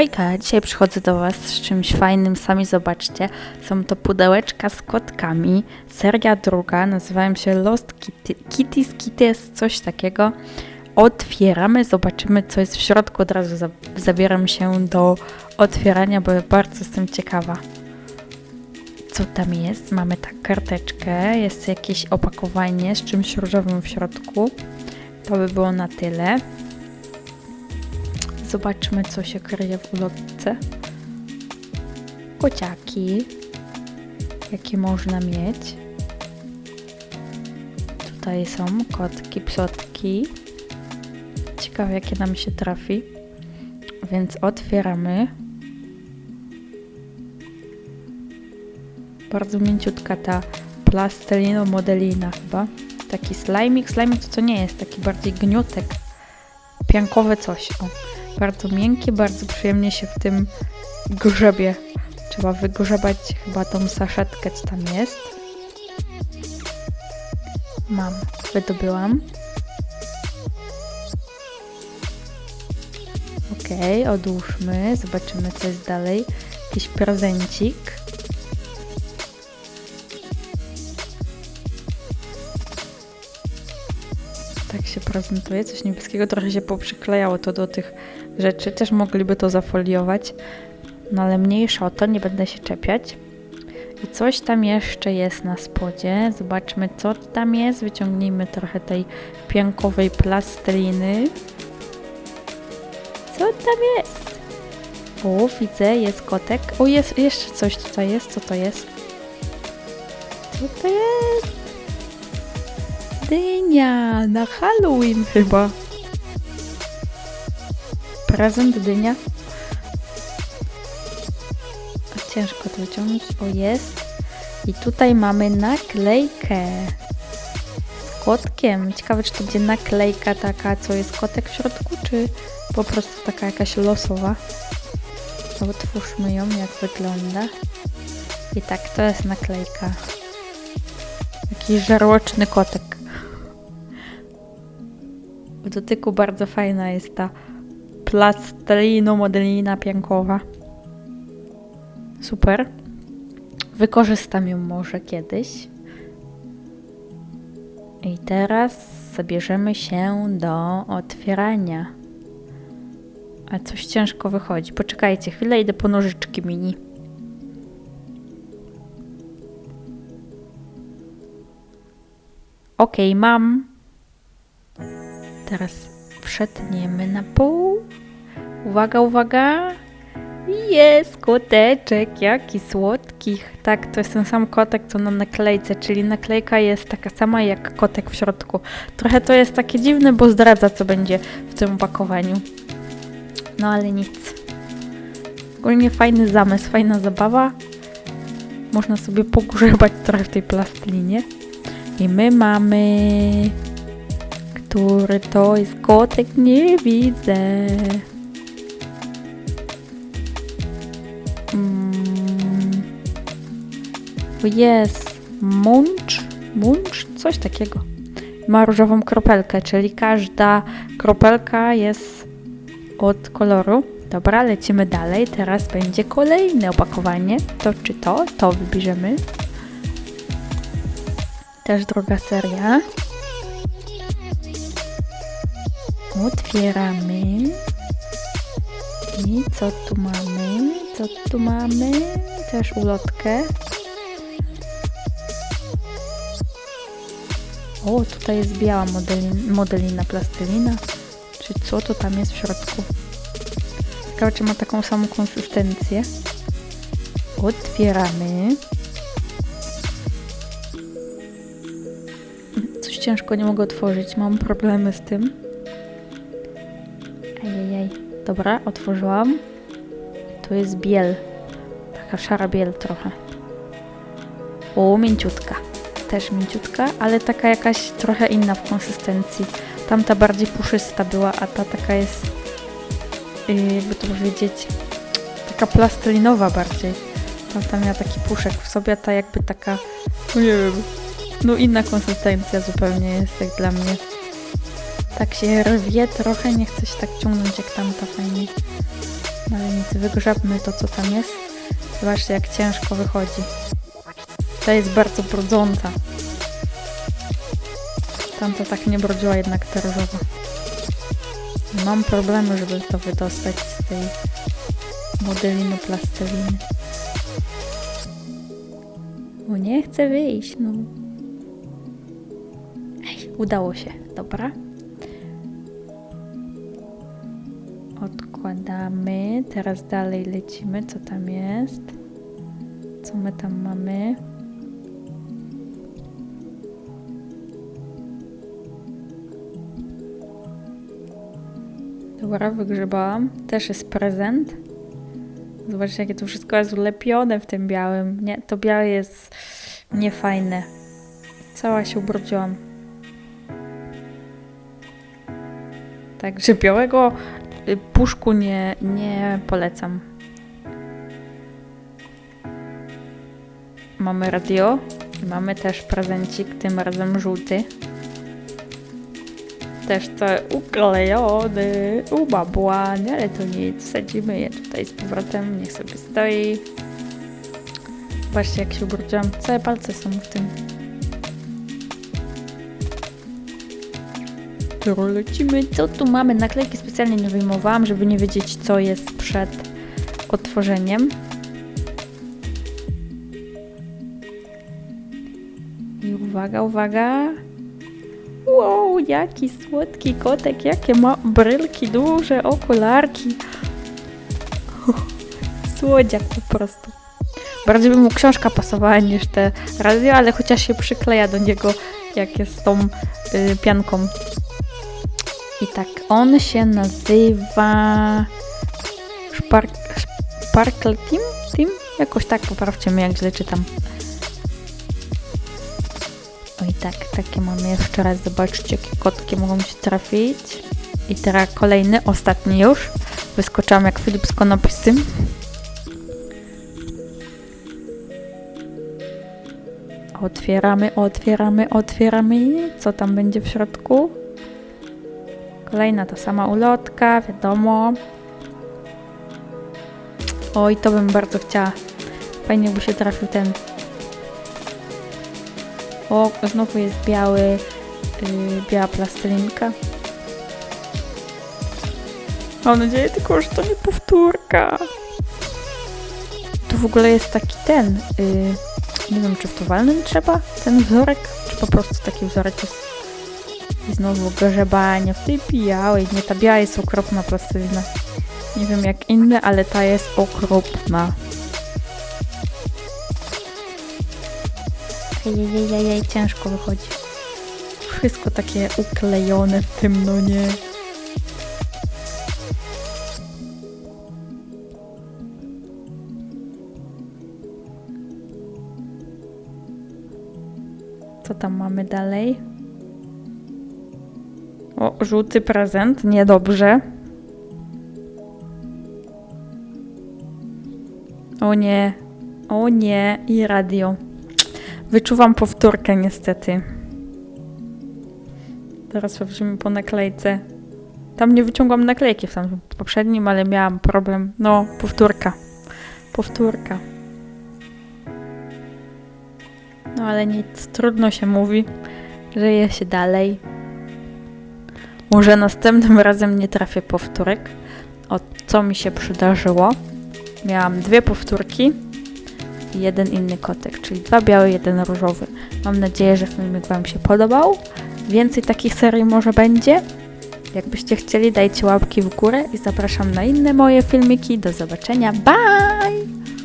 Hejka, dzisiaj przychodzę do Was z czymś fajnym, sami zobaczcie. Są to pudełeczka z kotkami. Seria druga, nazywają się Lost Kitty, Kitties, Kitties, coś takiego. Otwieramy, zobaczymy co jest w środku. Od razu za, zabieram się do otwierania, bo bardzo jestem ciekawa. Co tam jest? Mamy tak karteczkę, jest jakieś opakowanie z czymś różowym w środku. To by było na tyle. Zobaczmy, co się kryje w ulotce. Kociaki. Jakie można mieć. Tutaj są kotki, psotki. Ciekawe, jakie nam się trafi. Więc otwieramy. Bardzo mięciutka ta plastelino modelina chyba. Taki slajmik. Slajmik to co nie jest, taki bardziej gniutek. Piankowe coś. O. Bardzo miękkie, bardzo przyjemnie się w tym grzebie. Trzeba wygrzebać chyba tą saszetkę, co tam jest. Mam, wydobyłam. Okay, odłóżmy, zobaczymy co jest dalej. Jakiś prezencik. Się prezentuje, coś niebieskiego, trochę się poprzyklejało to do tych rzeczy, też mogliby to zafoliować, no ale mniejsza o to, nie będę się czepiać. I coś tam jeszcze jest na spodzie, zobaczmy co tam jest, wyciągnijmy trochę tej piankowej plasteliny. Co tam jest? O, widzę, jest kotek. O, jest jeszcze coś tutaj jest, co to jest? Co to jest? Dynia na Halloween chyba. Prezent dynia. Ciężko to wyciągnąć. O, jest. I tutaj mamy naklejkę z kotkiem. Ciekawe, czy to będzie naklejka taka, co jest kotek w środku, czy po prostu taka jakaś losowa. Otwórzmy ją, jak wygląda. I tak, to jest naklejka. Jakiś żarłoczny kotek. W dotyku bardzo fajna jest ta plastelino modelina piankowa. Super. Wykorzystam ją może kiedyś. I teraz zabierzemy się do otwierania. A coś ciężko wychodzi. Poczekajcie chwilę, idę po nożyczki mini. Okej, okay, mam. Teraz przetniemy na pół. Uwaga, uwaga. Jest koteczek, jaki słodki. Tak, to jest ten sam kotek, co na naklejce, czyli naklejka jest taka sama jak kotek w środku. Trochę to jest takie dziwne, bo zdradza, co będzie w tym opakowaniu. No ale nic. Ogólnie fajny zamysł, fajna zabawa. Można sobie pogrzebać trochę w tej plastlinie. I my mamy który to jest kotek? Nie widzę. Mm. Jest muncz, muncz, coś takiego. Ma różową kropelkę, czyli każda kropelka jest od koloru. Dobra, lecimy dalej. Teraz będzie kolejne opakowanie. To czy to? To wybierzemy. Też druga seria. Otwieramy. I co tu mamy? Co tu mamy? Też ulotkę. O, tutaj jest biała modelin, modelina plastelina. Czy co to tam jest w środku? Ciekawe, czy ma taką samą konsystencję. Otwieramy. Coś ciężko nie mogę otworzyć, mam problemy z tym. Dobra, otworzyłam. Tu jest biel. Taka szara biel trochę. O, mięciutka. Też mięciutka, ale taka jakaś trochę inna w konsystencji. Tamta bardziej puszysta była, a ta taka jest, yy, jakby to powiedzieć, taka plastelinowa bardziej. Tamta miała taki puszek w sobie, a ta jakby taka, no nie wiem, no inna konsystencja zupełnie jest jak dla mnie tak się rwie trochę, nie chce się tak ciągnąć jak tamta fajnie. No ale nic, wygrzebmy to, co tam jest. Zobaczcie, jak ciężko wychodzi. Ta jest bardzo brudząca. Tamta tak nie brodziła, jednak ta różowa. Mam problemy, żeby to wydostać z tej modeliny plasteliny. O, nie chcę wyjść, no. Ej, udało się, dobra. Odkładamy. Teraz dalej lecimy. Co tam jest? Co my tam mamy? Dobra, wygrzebałam. Też jest prezent. Zobaczcie, jakie to wszystko jest ulepione w tym białym. Nie, to białe jest niefajne. Cała się ubrudziłam. Także białego puszku nie, nie polecam. Mamy radio. Mamy też prezencik, tym razem żółty. Też to uklejony, ubabłany, ale to nic. Sadzimy je tutaj z powrotem, niech sobie stoi. Zobaczcie jak się ubrudziłam. Całe palce są w tym. Dobra, lecimy. Co tu mamy? Naklejki specjalnie nie wyjmowałam, żeby nie wiedzieć, co jest przed otworzeniem. I uwaga, uwaga. Wow, jaki słodki kotek, jakie ma brylki duże, okularki. Słodziak po prostu. Bardziej by mu książka pasowała niż te radio, ale chociaż się przykleja do niego, jak jest z tą y, pianką. I tak, on się nazywa Spark, Sparkle Team? Team? Jakoś tak, poprawcie mnie, jak źle czytam. Oj tak, takie mamy jeszcze raz. Zobaczcie, jakie kotki mogą się trafić. I teraz kolejny, ostatni już. Wyskoczyłam jak Filip z konopistym. Otwieramy, otwieramy, otwieramy. Co tam będzie w środku? Kolejna ta sama ulotka, wiadomo. Oj, to bym bardzo chciała. Fajnie by się trafił ten. O, znowu jest biały, yy, biała plastelinka. Mam nadzieję tylko, że to nie powtórka. Tu w ogóle jest taki ten, yy, nie wiem czy w to walnym trzeba, ten wzorek, czy po prostu taki wzorek jest. I znowu grzebanie w tej białej. Nie, ta biała jest okropna plastelina. Nie wiem jak inne, ale ta jest okropna. Ejejejej, ciężko wychodzi. Wszystko takie uklejone w tym, no nie. Co tam mamy dalej? O, żółty prezent, niedobrze. O nie, o nie, i radio. Wyczuwam powtórkę niestety. Teraz sprawdzimy po naklejce. Tam nie wyciągłam naklejki w tamtym poprzednim, ale miałam problem. No, powtórka. Powtórka. No ale nic, trudno się mówi. Żyje się dalej. Może następnym razem nie trafię powtórek. O co mi się przydarzyło? Miałam dwie powtórki i jeden inny kotek, czyli dwa białe, jeden różowy. Mam nadzieję, że filmik Wam się podobał. Więcej takich serii może będzie. Jakbyście chcieli, dajcie łapki w górę i zapraszam na inne moje filmiki. Do zobaczenia. Bye!